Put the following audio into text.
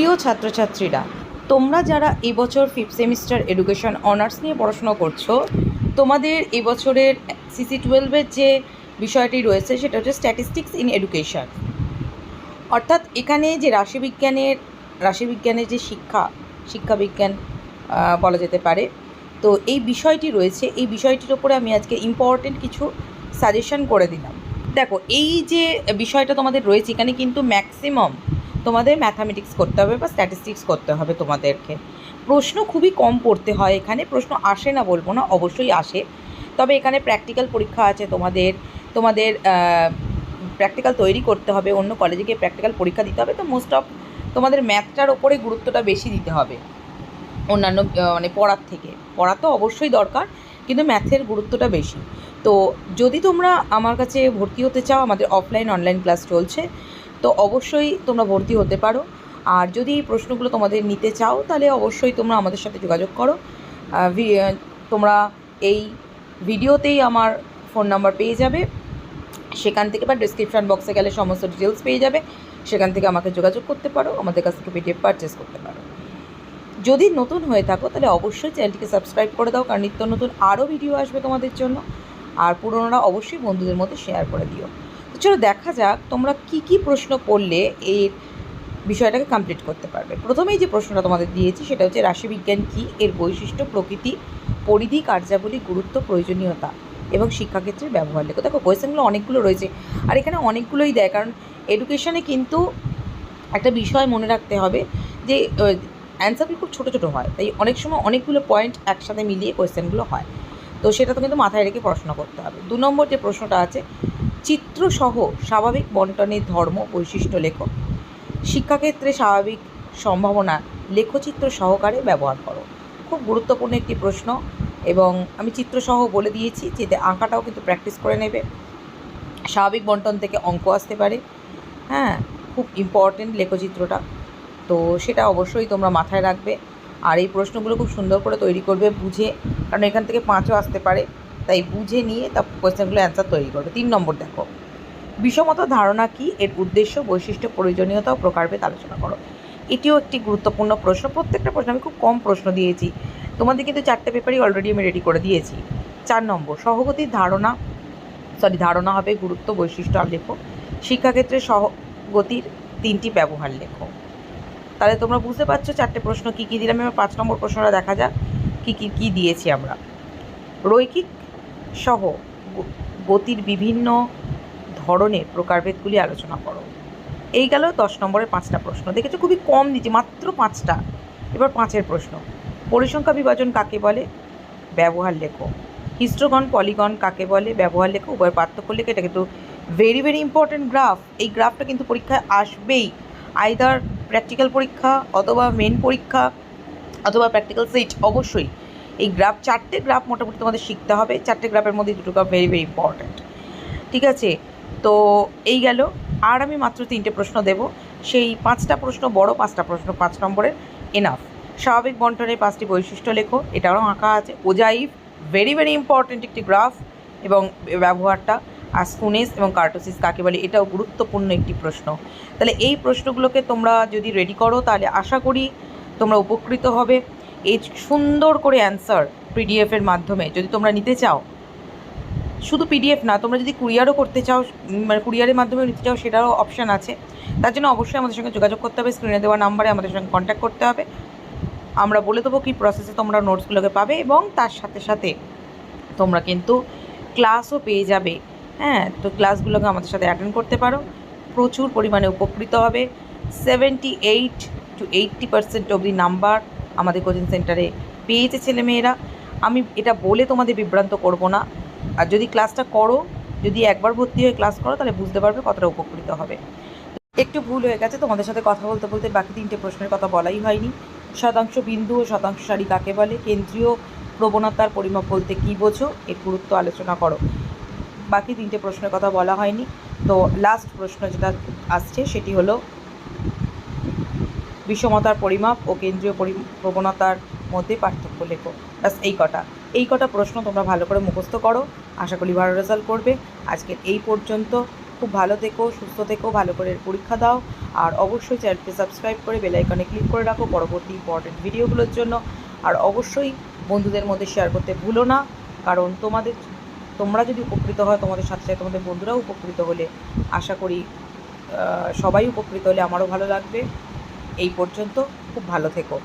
প্রিয় ছাত্রছাত্রীরা, তোমরা যারা এবছর ফিফথ সেমিস্টার এডুকেশন অনার্স নিয়ে পড়াশোনা করছ, তোমাদের এবছরের সিসি টুয়েলভের যে বিষয়টি রয়েছে, সেটা হচ্ছে স্ট্যাটিস্টিক্স ইন এডুকেশন অর্থাৎ এখানে যে রাশিবিজ্ঞানের রাশিবিজ্ঞানের যে শিক্ষা, শিক্ষাবিজ্ঞান বলা যেতে পারে, তো এই বিষয়টি রয়েছে। এই বিষয়টির ওপরে আমি আজকে ইম্পর্টেন্ট কিছু সাজেশন করে দিলাম। দেখো, এই যে বিষয়টা তোমাদের রয়েছে, এখানে কিন্তু ম্যাক্সিমাম তোমাদের ম্যাথামেটিক্স করতে হবে বা স্ট্যাটিস্টিক্স করতে হবে তোমাদেরকে। প্রশ্ন খুবই কম পড়তে হয় এখানে, প্রশ্ন আসে না বলব না, অবশ্যই আসে। তবে এখানে প্র্যাকটিক্যাল পরীক্ষা আছে তোমাদের তোমাদের প্র্যাকটিক্যাল তৈরি করতে হবে, অন্য কলেজে গিয়ে প্র্যাকটিক্যাল পরীক্ষা দিতে হবে। তো মোস্ট অফ তোমাদের ম্যাথটার ওপরে গুরুত্বটা বেশি দিতে হবে অন্যান্য মানে পড়ার থেকে। পড়া তো অবশ্যই দরকার, কিন্তু ম্যাথের গুরুত্বটা বেশি। তো যদি তোমরা আমার কাছে ভর্তি হতে চাও, আমাদের অফলাইন অনলাইন ক্লাস চলছে। তো অবশ্যই তোমরা ভর্তি হতে পারো। আর যদি এই প্রশ্নগুলো তোমাদের নিতে চাও, তাহলে অবশ্যই তোমরা আমাদের সাথে যোগাযোগ করো। তোমরা এই ভিডিওতেই আমার ফোন নাম্বার পেয়ে যাবে। সেখান থেকে বা ডিসক্রিপশান বক্সে গেলে সমস্ত ডিটেলস পেয়ে যাবে। সেখান থেকে আমাকে যোগাযোগ করতে পারো, আমাদের কাছ থেকে পিডিএফ পারচেস করতে পারো। যদি নতুন হয়ে থাকো, তাহলে অবশ্যই চ্যানেলটিকে সাবস্ক্রাইব করে দাও, কারণ নিত্য নতুন আরও ভিডিও আসবে তোমাদের জন্য। আর পুরোনোরা অবশ্যই বন্ধুদের মধ্যে শেয়ার করে দিও। চলো দেখা যাক তোমরা কি কি প্রশ্ন পড়লে এই বিষয়টাকে কমপ্লিট করতে পারবে। প্রথমেই যে প্রশ্নটা তোমাদের দিয়েছি সেটা হচ্ছে রাশিবিজ্ঞান কী, এর বৈশিষ্ট্য, প্রকৃতি, পরিধি, কার্যাবলী, গুরুত্ব, প্রয়োজনীয়তা এবং শিক্ষাক্ষেত্রে ব্যবহার লেখো। দেখো কোয়েশ্চেনগুলো অনেকগুলো রয়েছে আর এখানে অনেকগুলোই দেয় কারণ এডুকেশনে কিন্তু একটা বিষয় মনে রাখতে হবে যে অ্যান্সারগুলো খুব ছোটো ছোটো হয়, তাই অনেক সময় অনেকগুলো পয়েন্ট একসাথে মিলিয়ে কোয়েশ্চেনগুলো হয়। তো সেটা তো কিন্তু মাথায় রেখে পড়াশোনা করতে হবে। দু নম্বর যে প্রশ্নটা আছে চিত্রসহ স্বাভাবিক বন্টনের ধর্ম বৈশিষ্ট্য লেখো শিক্ষাক্ষেত্রে স্বাভাবিক সম্ভাবনা লেখচিত্র সহকারে ব্যবহার করো। খুব গুরুত্বপূর্ণ একটি প্রশ্ন এবং আমি চিত্রসহ বলে দিয়েছি যে আঁকাটাও কিন্তু প্র্যাকটিস করে নেবে। স্বাভাবিক বন্টন থেকে অঙ্ক আসতে পারে। হ্যাঁ খুব ইম্পর্টেন্ট লেখচিত্রটা। তো সেটা অবশ্যই তোমরা মাথায় রাখবে। আর এই প্রশ্নগুলো খুব সুন্দর করে তৈরি করবে বুঝে। কারণ এখান থেকে পাঁচও আসতে পারে। তাই বুঝে নিয়ে তা কোয়েশ্চেনগুলো অ্যান্সার তৈরি করবে। তিন নম্বর দেখো, বিষমত ধারণা কি? এর উদ্দেশ্য, বৈশিষ্ট্য, প্রয়োজনীয়তা ও প্রকারভেদ আলোচনা করো। এটিও একটি গুরুত্বপূর্ণ প্রশ্ন। প্রত্যেকটা প্রশ্ন আমি খুব কম প্রশ্ন দিয়েছি। তোমাদের কিন্তু চারটে পেপারই অলরেডি আমি রেডি করে দিয়েছি। চার নম্বর, সহগতির ধারণা সরি ধারণা হবে গুরুত্ব, বৈশিষ্ট্য, আর লেখো। শিক্ষাক্ষেত্রে সহগতির তিনটি ব্যবহার লেখো। তাহলে তোমরা বুঝতে পারছ চারটে প্রশ্ন কী কী দিলাম। এবার পাঁচ নম্বর প্রশ্নটা দেখা যাক কী কী কী দিয়েছি আমরা। রৈখিক সহ গতির বিভিন্ন ধরনের প্রকারভেদগুলি আলোচনা করো। এই গেল দশ নম্বরের পাঁচটা প্রশ্ন। দেখেছ, খুবই কম দিচ্ছি মাত্র পাঁচটা। এবার পাঁচের প্রশ্ন। পরিসংখ্যা বিভাজন কাকে বলে? ব্যবহার লেখো। হিস্টোগন পলিগন কাকে বলে? ব্যবহার লেখো। উভয়ের পার্থক্য লেখো। এটা কিন্তু ভেরি ভেরি ইম্পর্ট্যান্ট গ্রাফ এই গ্রাফটা কিন্তু পরীক্ষায় আসবেই। আইদার প্র্যাকটিক্যাল পরীক্ষা অথবা মেন পরীক্ষা অথবা প্র্যাকটিক্যাল সেট অবশ্যই। এই গ্রাফ চারটে গ্রাফ মোটামুটি তোমাদের শিখতে হবে। চারটে গ্রাফের মধ্যে দুটো গ্রাফ ভেরি ভেরি ইম্পর্ট্যান্ট ঠিক আছে? তো এই গেল। আর আমি মাত্র তিনটে প্রশ্ন দেব। সেই পাঁচটা প্রশ্ন, বড় পাঁচটা প্রশ্ন, পাঁচ নম্বরের এনাফ স্বাভাবিক বন্টনের পাঁচটি বৈশিষ্ট্য লেখো। এটাও আঁকা আছে। ওজাইভ ভেরি ভেরি ইম্পর্ট্যান্ট একটি গ্রাফ এবং ব্যবহারটা। আর স্কুনেস এবং কার্টোসিস কাকে বলে, এটাও গুরুত্বপূর্ণ একটি প্রশ্ন। তাহলে এই প্রশ্নগুলোকে তোমরা যদি রেডি করো, তাহলে আশা করি তোমরা উপকৃত হবে। এই সুন্দর করে অ্যান্সার পিডিএফের মাধ্যমে যদি তোমরা নিতে চাও। শুধু পিডিএফ না, তোমরা যদি কুরিয়ারও করতে চাও মানে কুরিয়ারের মাধ্যমে নিতে চাও, সেটারও অপশান আছে। তার জন্য অবশ্যই আমাদের সঙ্গে যোগাযোগ করতে হবে স্ক্রিনে দেওয়া নাম্বারে আমাদের সঙ্গে কন্ট্যাক্ট করতে হবে। আমরা বলে দেবো কী প্রসেসে তোমরা নোটসগুলোকে পাবে এবং তার সাথে সাথে তোমরা কিন্তু ক্লাসও পেয়ে যাবে। হ্যাঁ তো ক্লাসগুলোকে আমাদের সাথে অ্যাটেন্ড করতে পারো। প্রচুর পরিমাণে উপকৃত হবে। Seventy eight to eighty percent অবধি নাম্বার আমাদের কোচিং সেন্টারে পেয়েছে ছেলেমেয়েরা। আমি এটা বলে তোমাদের বিভ্রান্ত করব না। আর যদি ক্লাসটা করো, যদি একবার ভর্তি হয়ে ক্লাস করো, তাহলে বুঝতে পারবে কতটা উপকৃত হবে। একটু ভুল হয়ে গেছে, তোমাদের সাথে কথা বলতে বলতে বাকি তিনটে প্রশ্নের কথা বলাই হয়নি। শতাংশ বিন্দু ও শতাংশ সারি কাকে বলে? কেন্দ্রীয় প্রবণতার পরিমাপ বলতে কী বোঝো? এর গুরুত্ব আলোচনা করো। বাকি তিনটে প্রশ্নের কথা বলা হয়নি। তো লাস্ট প্রশ্ন যেটা আসছে, সেটি হলো বিষমতার পরিমাপ ও কেন্দ্রীয় পরি- প্রবণতার মধ্যে পার্থক্য লেখো। ব্যাস, এই কটা। এই কটা প্রশ্ন তোমরা ভালো করে মুখস্থ করো। আশা করি ভালো রেজাল্ট করবে। আজকের এই পর্যন্ত। খুব ভালো থেকো, সুস্থ থেকো, ভালো করে পরীক্ষা দাও। আর অবশ্যই চ্যানেলকে সাবস্ক্রাইব করে বেল আইকনে ক্লিক করে রাখো পরবর্তী ইম্পর্টেন্ট ভিডিওগুলোর জন্য। আর অবশ্যই বন্ধুদের মধ্যে শেয়ার করতে ভুলো না। কারণ তোমাদের, তোমরা যদি উপকৃত হয় তোমাদের সাথে সাথে তোমাদের বন্ধুরাও উপকৃত হলে আশা করি সবাই উপকৃত হলে আমারও ভালো লাগবে। এই পর্যন্ত খুব ভালো থেকো।